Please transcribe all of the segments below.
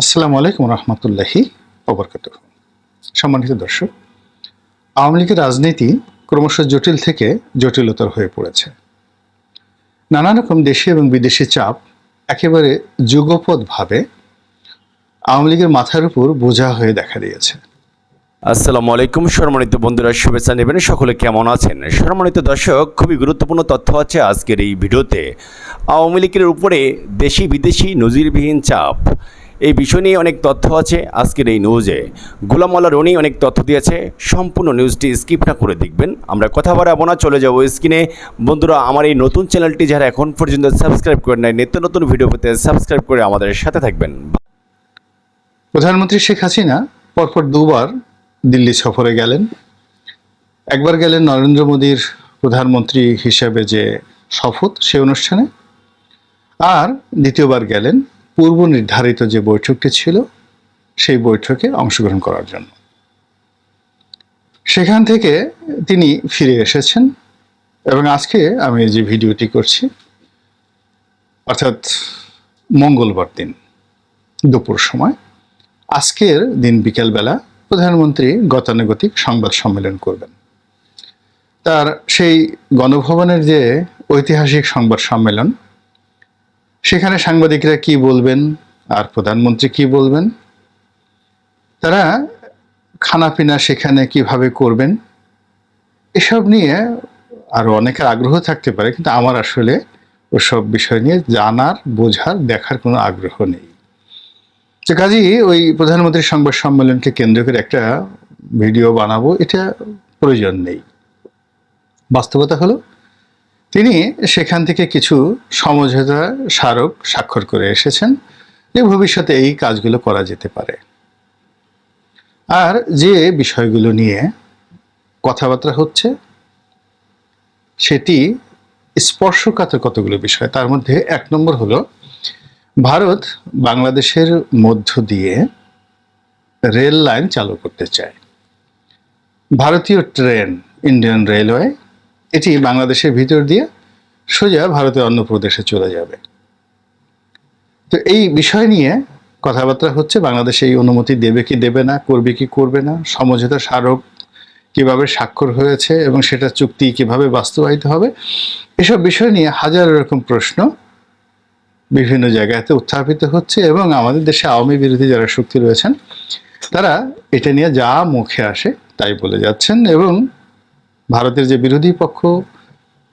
আসসালামু আলাইকুম রহমতুল্লাহি ওবরকাত সম্মানিত দর্শক, আওয়ামী লীগের রাজনীতি ক্রমশ জটিল থেকে জটিলতর হয়ে পড়েছে। নানা রকম দেশি এবং বিদেশি চাপ একেবারে যুগপৎভাবে আওয়ামী লীগের মাথার উপর বোঝা হয়ে দেখা দিয়েছে। আসসালামু আলাইকুম, সম্মানিত বন্ধুরা, শুভেচ্ছা নেবেন। সকলে কেমন আছেন? সম্মানিত দর্শক, খুবই গুরুত্বপূর্ণ তথ্য আছে আজকের এই ভিডিওতে। আওয়ামী লীগের উপরে দেশি বিদেশি নজিরবিহীন চাপ এই বিষয় নিয়ে অনেক তথ্য আছে আজকের এই নিউজে গোলাম আল্লাহ রনি অনেক তথ্য দিয়েছে, সম্পূর্ণ নিউজটি স্কিপ না করে দেখবেন। আমরা কথা বাড়াবো না, চলে যাব স্ক্রিনে বন্ধুরা, আমার এই নতুন চ্যানেলটি যারা এখন পর্যন্ত সাবস্ক্রাইব করে নেয় নিত্য নতুন ভিডিও পেতে সাবস্ক্রাইব করে আমাদের সাথে থাকবেন। প্রধানমন্ত্রী শেখ হাসিনা পরপর দুবার দিল্লি সফরে গেলেন। একবার গেলেন নরেন্দ্র মোদীর প্রধানমন্ত্রী হিসেবে যে শপথ সে অনুষ্ঠানে, আর দ্বিতীয়বার গেলেন পূর্ব নির্ধারিত যে বৈঠকটি ছিল, সেই বৈঠকে অংশগ্রহণ করার জন্য। সেখান থেকে তিনি ফিরে এসেছেন এবং আজকে আমি যে ভিডিওটি করছি, অর্থাৎ মঙ্গলবার দিন, দুপুর সময়, আজকের দিন বিকেলবেলা প্রধানমন্ত্রী গতানুগতিক সংবাদ সম্মেলন করবেন। তার সেই গণভবনের যে ঐতিহাসিক সংবাদ সম্মেলন সেখানে সাংবাদিকরা কি বলবেন? আর প্রধানমন্ত্রী কি বলবেন? তারা খানাপিনা সেখানে কীভাবে করবেন? এসব নিয়ে আরও অনেকের আগ্রহ থাকতে পারে, কিন্তু আমার আসলে ওসব বিষয় নিয়ে জানার, বোঝার, দেখার কোনো আগ্রহ নেই। তো কাজেই ওই প্রধানমন্ত্রীর সংবাদ সম্মেলনকে কেন্দ্র করে একটা ভিডিও বানাবো, এটা প্রয়োজন নেই। বাস্তবতা হলো তিনি সেখান থেকে কিছু সমঝোতা স্মারক স্বাক্ষর করে এসেছেন যে ভবিষ্যতে এই কাজগুলো করা যেতে পারে। আর যে বিষয়গুলো নিয়ে কথাবার্তা হচ্ছে, সেটি স্পর্শকাতর কতগুলো বিষয়, তার মধ্যে এক নম্বর হলো, ভারত বাংলাদেশের মধ্য দিয়ে রেল লাইন চালু করতে চায়। ভারতীয় ট্রেন, ইন্ডিয়ান রেলওয়ে এটি বাংলাদেশের ভিতর দিয়ে সোজা ভারতের অন্য প্রদেশে চলে যাবে। তো এই বিষয় নিয়ে কথাবার্তা হচ্ছে, বাংলাদেশ এই অনুমতি দেবে কি দেবে না, করবে কি করবে না, সমঝোতা স্মারক কীভাবে স্বাক্ষর হয়েছে এবং সেটা চুক্তি কীভাবে বাস্তবায়িত হবে, এসব বিষয় নিয়ে হাজারো রকম প্রশ্ন বিভিন্ন জায়গাতে উত্থাপিত হচ্ছে এবং আমাদের দেশে আওয়ামী বিরোধী যারা শক্তি রয়েছেন, তারা এটা নিয়ে যা মুখে আসে তাই বলে যাচ্ছেন এবং ভারতের যে বিরোধী পক্ষ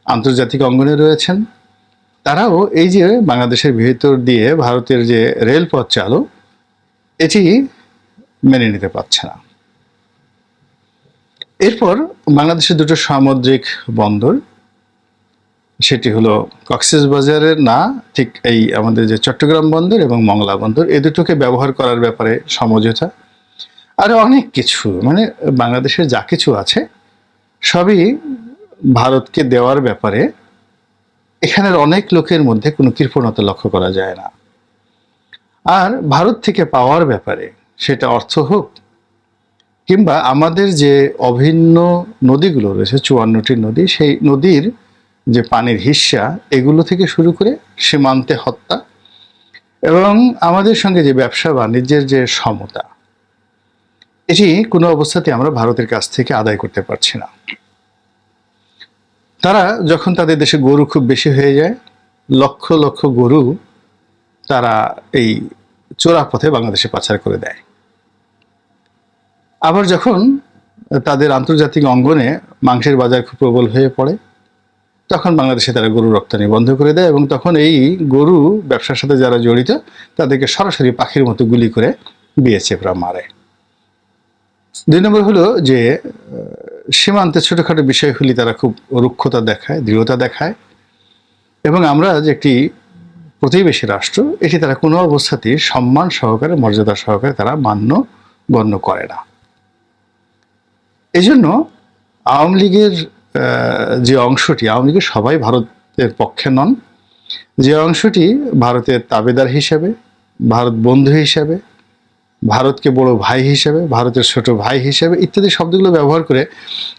আন্তর্জাতিক অঙ্গনে রয়েছেন, তারাও এই যে বাংলাদেশের ভিতর দিয়ে ভারতের যে রেলপথ চালু এটি মেনে নিতে পারছে না। এরপর বাংলাদেশের দুটো সামুদ্রিক বন্দর, সেটি হলো কক্সেস বাজারের না, ঠিক এই আমাদের যে চট্টগ্রাম বন্দর এবং মংলা বন্দর, এ দুটোকে ব্যবহার করার ব্যাপারে সমঝোতা। আর অনেক কিছু মানে বাংলাদেশের যা কিছু আছে সবই ভারতকে দেওয়ার ব্যাপারে এখানের অনেক লোকের মধ্যে কোনো কৃপণতা লক্ষ্য করা যায় না। আর ভারত থেকে পাওয়ার ব্যাপারে সেটা অর্থ হোক কিংবা আমাদের যে অভিন্ন নদীগুলো রয়েছে, চুয়ান্নটি নদী, সেই নদীর যে পানির হিস্যা, এগুলো থেকে শুরু করে সীমান্তে হত্যা এবং আমাদের সঙ্গে যে ব্যবসা বাণিজ্যের যে সমতা এটি কোনো অবস্থাতে আমরা ভারতের কাছ থেকে আদায় করতে পারছি না। তারা যখন তাদের দেশে গরু খুব বেশি হয়ে যায়, লক্ষ লক্ষ গরু তারা এই চোরা পথে বাংলাদেশে পাচার করে দেয়। আবার যখন তাদের আন্তর্জাতিক অঙ্গনে মাংসের বাজার খুব প্রবল হয়ে পড়ে, তখন বাংলাদেশে তারা গরু রপ্তানি বন্ধ করে দেয় এবং তখন এই গরু ব্যবসার সাথে যারা জড়িত, তাদেরকে সরাসরি পাখির মতো গুলি করে বিএসএফরা মারে। দুই নম্বর হলো যে সীমান্তে ছোটখাটো বিষয়গুলি তারা খুব রুক্ষতা দেখায়, দৃঢ়তা দেখায়। এবং আমরা যে একটি প্রতিবেশী রাষ্ট্র এটি তারা কোনো অবস্থাতেই সম্মান সহকারে, মর্যাদা সহকারে তারা মান্য, গণ্য করে না। এই জন্য আওয়ামী লীগের যে অংশটি, আওয়ামী লীগের সবাই ভারতের পক্ষে নন। যে অংশটি ভারতের তাবেদার হিসেবে, ভারত বন্ধু হিসেবে ভারতকে বড় ভাই হিসেবে, ভারতের ছোট ভাই হিসেবে ইত্যাদি শব্দগুলো ব্যবহার করে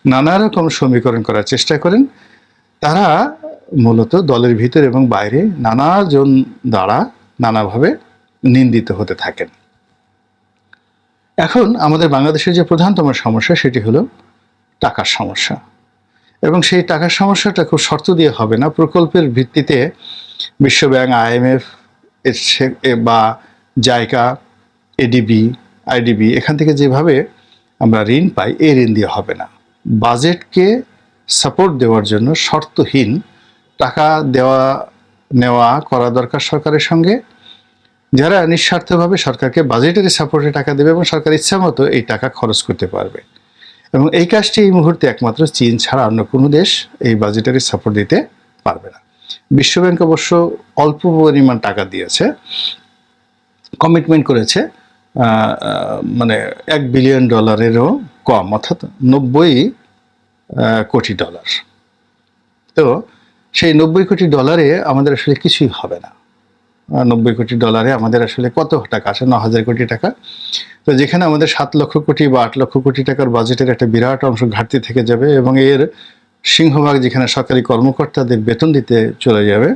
নানা রকম সমীকরণ করার চেষ্টা করেন। তারা মূলত দলের ভিতর এবং বাইরে নানাজন দ্বারা নানাভাবে নিন্দিত হতে থাকেন। এখন আমাদের বাংলাদেশের যে প্রধানতম সমস্যা সেটি হলো টাকার সমস্যা। এবং সেই টাকার সমস্যাটা খুব শর্ত দিয়ে হবে না। প্রকল্পের ভিত্তিতে বিশ্বব্যাংক আইএমএফ এর বা জায়গা এডিবি আইডিবি এখান থেকে যেভাবে আমরা ঋণ পাই, এই ঋণ দিয়ে হবে না। বাজেটকে সাপোর্ট দেওয়ার জন্য শর্তহীন, টাকা দেওয়া, নেওয়া করা দরকার সরকারের সঙ্গে। যারা নিঃস্বার্থভাবে সরকারকে বাজেটারি সাপোর্টে টাকা দেবে এবং সরকার ইচ্ছা মতো এই টাকা খরচ করতে পারবে। এবং এই কাজটি এই মুহূর্তে একমাত্র চীন ছাড়া অন্য কোনো দেশ এই বাজেটারি সাপোর্ট দিতে পারবে না। বিশ্বব্যাংক অবশ্য অল্প পরিমাণ টাকা দিয়েছে কমিটমেন্ট করেছে। মানে এক বিলিয়ন ডলারেরও কম, অর্থাৎ নব্বই কোটি ডলার তো সেই নব্বই কোটি ডলারে আমাদের আসলে কিছুই হবে না। নব্বই কোটি ডলারে আমাদের আসলে কত টাকা আছে? ন হাজার কোটি টাকা। তো যেখানে আমাদের সাত লক্ষ কোটি বা আট লক্ষ কোটি টাকার বাজেটের একটা বিরাট অংশ ঘাটতি থেকে যাবে এবং এর সিংহভাগ যেখানে সরকারি কর্মকর্তাদের বেতন দিতে চলে যাবে,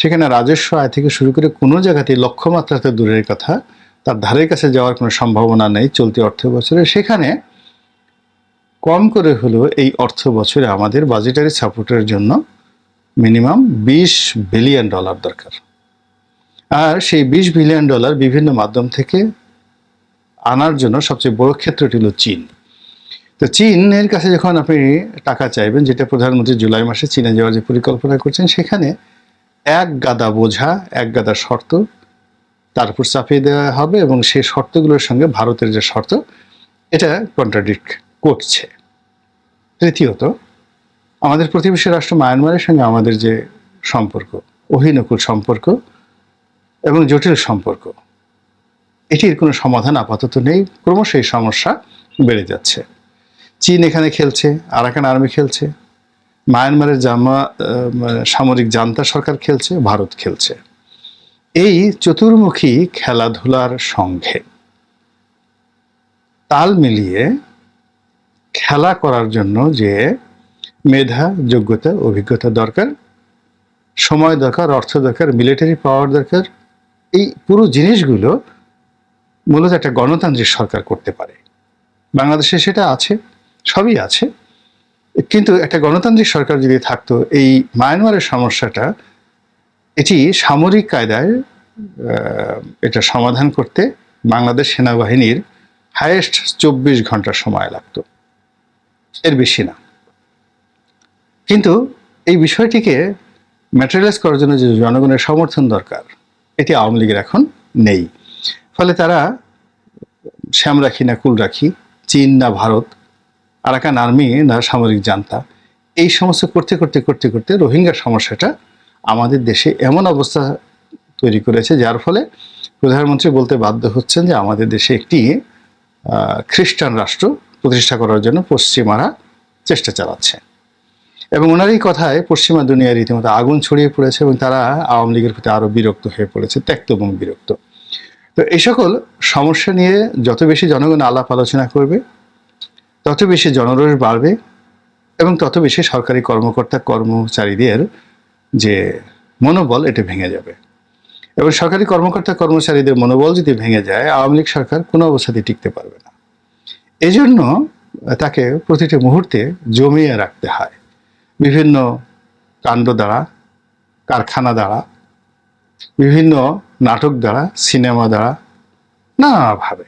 সেখানে রাজস্ব আয় থেকে শুরু করে কোনো জায়গাতেই লক্ষ্যমাত্রাতে দূরের কথা। তার ধারের কাছে যাওয়ার কোনো সম্ভাবনা নেই চলতি অর্থ বছরে। সেখানে কম করে হলেও এই অর্থ বছরে আমাদের বাজেটারি সাপোর্টের জন্য মিনিমাম বিশ বিলিয়ন ডলার দরকার। আর সেই বিশ বিলিয়ন ডলার বিভিন্ন মাধ্যম থেকে আনার জন্য সবচেয়ে বড় ক্ষেত্রটি হলো চীন। তো চীনের কাছে যখন আপনি টাকা চাইবেন, যেটা প্রধানমন্ত্রী জুলাই মাসে চীনে যাওয়ার যে পরিকল্পনা করছেন, সেখানে এক গাদা বোঝা, এক গাদা শর্ত তার উপর চাপিয়ে দেওয়া হবে এবং সেই শর্তগুলোর সঙ্গে ভারতের যে শর্ত, এটা কন্ট্রাডিক্ট করছে। তৃতীয়ত, আমাদের প্রতিবেশী রাষ্ট্র মায়ানমারের সঙ্গে আমাদের যে সম্পর্ক, অহিনকুল সম্পর্ক এবং জটিল সম্পর্ক, এটির কোনো সমাধান আপাতত নেই। ক্রমশ এই সমস্যা বেড়ে যাচ্ছে। চীন এখানে খেলছে, আরাকান আর্মি খেলছে, মায়ানমারের জামা সামরিক জান্তা সরকার খেলছে, ভারত খেলছে। এই চতুর্মুখী খেলাধুলার সঙ্গে তাল মিলিয়ে খেলা করার জন্য যে মেধা, যোগ্যতা, অভিজ্ঞতা দরকার, সময় দরকার, অর্থ দরকার মিলিটারি পাওয়ার দরকার, এই পুরো জিনিসগুলো মূলত একটা গণতান্ত্রিক সরকার করতে পারে। বাংলাদেশে সেটা আছে, সবই আছে। কিন্তু একটা গণতান্ত্রিক সরকার যদি থাকতো, এই মায়ানমারের সমস্যাটা এটি সামরিক কায়দায় এটা সমাধান করতে বাংলাদেশ সেনাবাহিনীর হায়েস্ট চব্বিশ ঘণ্টা সময় লাগতো। এর বেশি না। কিন্তু এই বিষয়টিকে ম্যাটেরিয়ালাইজ করার জন্য যে জনগণের সমর্থন দরকার, এটি আওয়ামী লীগের এখন নেই। ফলে তারা শ্যাম রাখি না কুল রাখি চীন না ভারত, আরাকান আর্মি না সামরিক জান্তা, এই সমস্ত করতে করতে করতে করতে রোহিঙ্গা সমস্যাটা আমাদের দেশে এমন অবস্থা তৈরি করেছে, যার ফলে প্রধানমন্ত্রী বলতে বাধ্য হচ্ছেন যে আমাদের দেশে একটি খ্রিস্টান রাষ্ট্র প্রতিষ্ঠা করার জন্য পশ্চিমারা চেষ্টা চালাচ্ছে। এবং ওনার এই কথায় পশ্চিমা দুনিয়ার রীতিমতো আগুন ছড়িয়ে পড়েছে এবং তারা আওয়ামী লীগের প্রতি আরও বিরক্ত হয়ে পড়েছে, ত্যক্ত এবং বিরক্ত। তো এই সকল সমস্যা নিয়ে যত বেশি জনগণ আলাপ আলোচনা করবে, তত বেশি জনরোষ বাড়বে এবং তত বেশি সরকারি কর্মকর্তা কর্মচারীদের যে মনোবল, এটা ভেঙে যাবে। এবং সরকারি কর্মকর্তা, কর্মচারীদের মনোবল যদি ভেঙে যায়, আওয়ামী লীগ সরকার কোনো অবস্থাতেই টিকতে পারবে না। এজন্য তাকে প্রতিটি মুহূর্তে জমিয়ে রাখতে হয়। বিভিন্ন কাণ্ড দ্বারা, কারখানা দ্বারা, বিভিন্ন নাটক দ্বারা, সিনেমা দ্বারা, নানাভাবে।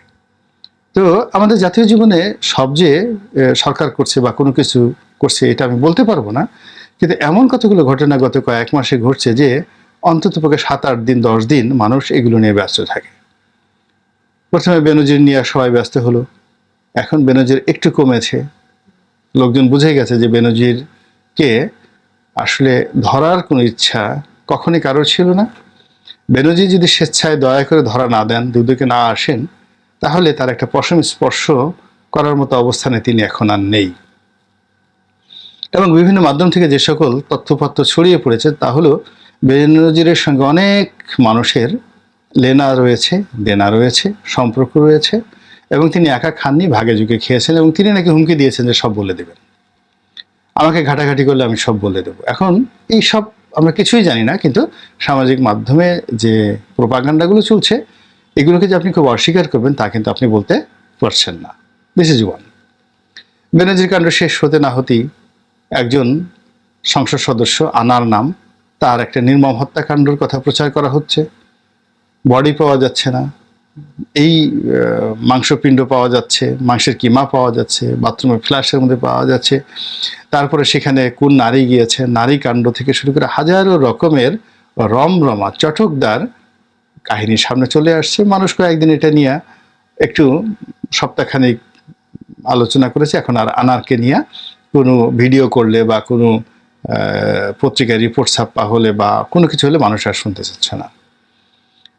তো আমাদের জাতীয় জীবনে সব যে সরকার করছে বা কোনো কিছু করছে, এটা আমি বলতে পারব না। কিন্তু এমন কতগুলো ঘটনা গত কয়েক মাসে ঘটছে যে অন্তত পক্ষে সাত, আট দিন, দশ দিন মানুষ এগুলো নিয়ে ব্যস্ত থাকে। প্রথমে বেনজির নিয়ে সবাই ব্যস্ত হলো, এখন বেনজির একটু কমেছে। লোকজন বুঝে গেছে যে বেনজিরকে আসলে ধরার কোনো ইচ্ছা কখনই কারোর ছিল না। বেনজির যদি স্বেচ্ছায় দয়া করে ধরা না দেন, দুদকে না আসেন, তাহলে তার একটা পশম স্পর্শ করার মতো অবস্থানে তিনি এখন আর নেই। এবং বিভিন্ন মাধ্যম থেকে যে সকল তথ্যপত্র ছড়িয়ে পড়েছে, তা হলো বেনজিরের সঙ্গে অনেক মানুষের লেনা রয়েছে, দেনা রয়েছে, সম্পর্ক রয়েছে এবং তিনি একা খাননি, ভাগে যুগে খেয়েছেন এবং তিনি নাকি হুমকি দিয়েছেন যে সব বলে দেবেন। আমাকে ঘাটাঘাটি করলে আমি সব বলে দেবো। এখন এই সব আমরা কিছুই জানি না, কিন্তু সামাজিক মাধ্যমে যে প্রোপাগান্ডাগুলো চলছে, এগুলোকে যে আপনি খুব অস্বীকার করবেন, তা কিন্তু আপনি বলতে পারছেন না। দিস ইজ ওয়ান বেনাজির কাণ্ড শেষ হতে না হতেই একজন সংসদ সদস্য আনার নাম, তার একটা নির্মম হত্যাকাণ্ডর কথা প্রচার করা হচ্ছে। বডি পাওয়া যাচ্ছে না। এই মাংসপিণ্ড পাওয়া যাচ্ছে, মাংসের কিমা পাওয়া যাচ্ছে, বাথরুমের ফ্ল্যাশের মধ্যে পাওয়া যাচ্ছে। তারপরে সেখানে কোন নারী গিয়েছে, নারী কাণ্ড থেকে শুরু করে হাজারো রকমের রমরমা, চটকদার কাহিনী সামনে চলে আসছে। মানুষ কয়েকদিন এটা নিয়ে একটু সপ্তাহখানিক আলোচনা করেছে, এখন আর আনারকে নিয়ে কোনো ভিডিও করলে বা কোনো পত্রিকায় রিপোর্ট ছাপা হলে বা কোনো কিছু হলে মানুষ আর শুনতে চাচ্ছে না।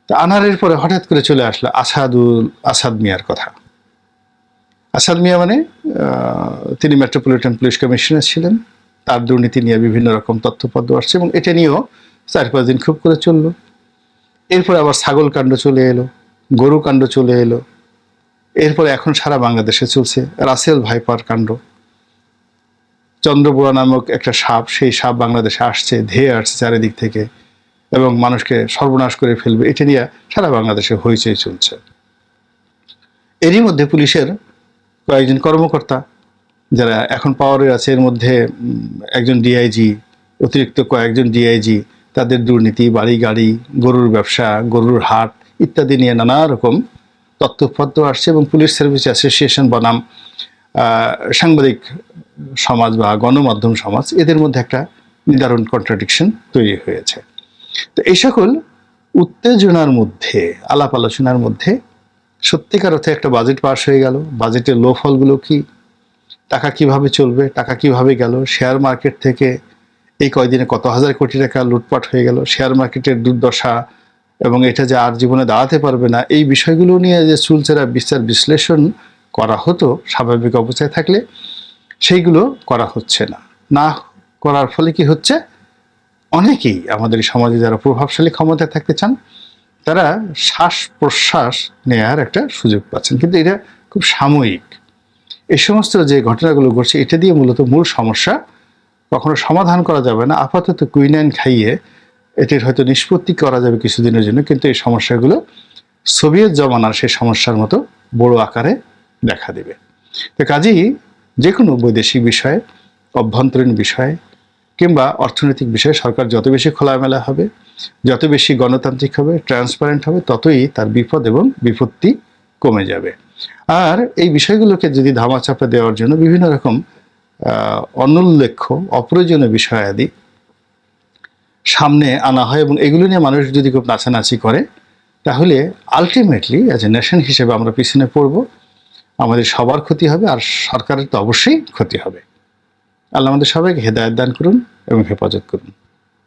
তা আনারের পরে হঠাৎ করে চলে আসলো আসাদুল, আসাদ মিয়ার কথা। আসাদ মিয়া মানে তিনি মেট্রোপলিটন পুলিশ কমিশনার ছিলেন। তার দুর্নীতি নিয়ে বিভিন্ন রকম তথ্যপদ্য আসছে এবং এটা নিয়েও চার পাঁচ দিন খুব করে চলল। এরপরে আবার ছাগল কাণ্ড চলে এলো, গরু কাণ্ড চলে এলো। এরপরে এখন সারা বাংলাদেশে চলছে রাসেল ভাইপার কাণ্ড। চন্দ্রবোড়া নামক একটা সাপ, সেই সাপ বাংলাদেশে আসছে, ধেয়ে আসছে চারিদিক থেকে এবং মানুষকে সর্বনাশ করে ফেলবে। এটা নিয়ে সারা বাংলাদেশে হইচই চলছে। এরই মধ্যে পুলিশের কয়েকজন কর্মকর্তা, যারা এখন পাওয়ারে আছে, এর মধ্যে একজন ডিআইজি অতিরিক্ত কয়েকজন ডিআইজি তাদের দুর্নীতি, বাড়ি গাড়ি, গরুর ব্যবসা, গরুর হাট ইত্যাদি নিয়ে নানা রকম তথ্যপত্র আসছে এবং পুলিশ সার্ভিস অ্যাসোসিয়েশন বনাম সাংবাদিক সমাজ বা গণমাধ্যম সমাজ এদের মধ্যে একটা নিদারুণ কন্ট্রাডিকশন তৈরি হয়েছে। তো এই সকল উত্তেজনার মধ্যে, আলাপ আলোচনার মধ্যে সত্যিকার অর্থে একটা বাজেট পাস হয়ে গেল। বাজেটের লো ফলগুলো কি? টাকা কীভাবে চলবে? টাকা কীভাবে গেল? শেয়ার মার্কেট থেকে এই কয়দিনে কত হাজার কোটি টাকা লুটপাট হয়ে গেল? শেয়ার মার্কেটের দুর্দশা এবং এটা যে আর জীবনে দাঁড়াতে পারবে না, এই বিষয়গুলো নিয়ে যে চুলচেরা বিচার বিশ্লেষণ করা হতো, স্বাভাবিক অবস্থায় থাকলে সেইগুলো করা হচ্ছে না। না করার ফলে কি হচ্ছে? অনেকেই আমাদের সমাজে যারা প্রভাবশালী ক্ষমতায় থাকতে চান, তারা শ্বাস প্রশ্বাস নেয়ার একটা সুযোগ পাচ্ছেন। কিন্তু এটা খুব সাময়িক। এই সমস্ত যে ঘটনাগুলো ঘটছে, এটা দিয়ে মূলত মূল সমস্যা কখনো সমাধান করা যাবে না। আপাতত কুইনাইন খাইয়ে এটির হয়তো নিষ্পত্তি করা যাবে কিছুদিনের জন্য, কিন্তু এই সমস্যাগুলো সোভিয়েত জমানার সেই সমস্যার মতো বড় আকারে দেখা দেবে। তো কাজেই যে কোনো বৈদেশিক বিষয়ে, অভ্যন্তরীণ বিষয়ে, কিংবা অর্থনৈতিক বিষয়ে সরকার যত বেশি খোলামেলা হবে, যত বেশি গণতান্ত্রিক হবে ট্রান্সপারেন্ট হবে, ততই তার বিপদ এবং বিপত্তি কমে যাবে। আর এই বিষয়গুলোকে যদি ধামাচাপা দেওয়ার জন্য বিভিন্ন রকম অনুল্লেখ্য, অপ্রয়োজনীয় বিষয় আদি সামনে আনা হয় এবং এগুলো নিয়ে মানুষ যদি খুব নাচানাচি করে, তাহলে আলটিমেটলি অ্যাজ এ নেশন হিসেবে আমরা পিছনে পড়ব। আমাদের সবার ক্ষতি হবে আর সরকারের তো অবশ্যই ক্ষতি হবে। আল্লাহ আমাদের সবাইকে হেদায়ত দান করুন এবং হেফাজত করুন।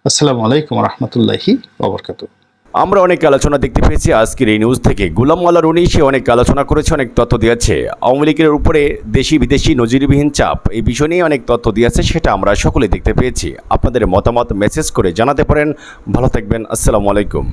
আসসালামু আলাইকুম রহমতুল্লাহি ওবরকাতু আমরা অনেক আলোচনা দেখতে পেয়েছি। আজকের এই নিউজ থেকে গুলাম মাল্লা রনি সে অনেক আলোচনা করেছে, অনেক তথ্য দিয়েছে। আওয়ামী লীগের উপরে দেশি বিদেশি নজিরবিহীন চাপ, এই বিষয় নিয়ে অনেক তথ্য দিয়েছে, সেটা আমরা সকলে দেখতে পেয়েছি। আপনাদের মতামত মেসেজ করে জানাতে পারেন। ভালো থাকবেন। আসসালামু আলাইকুম।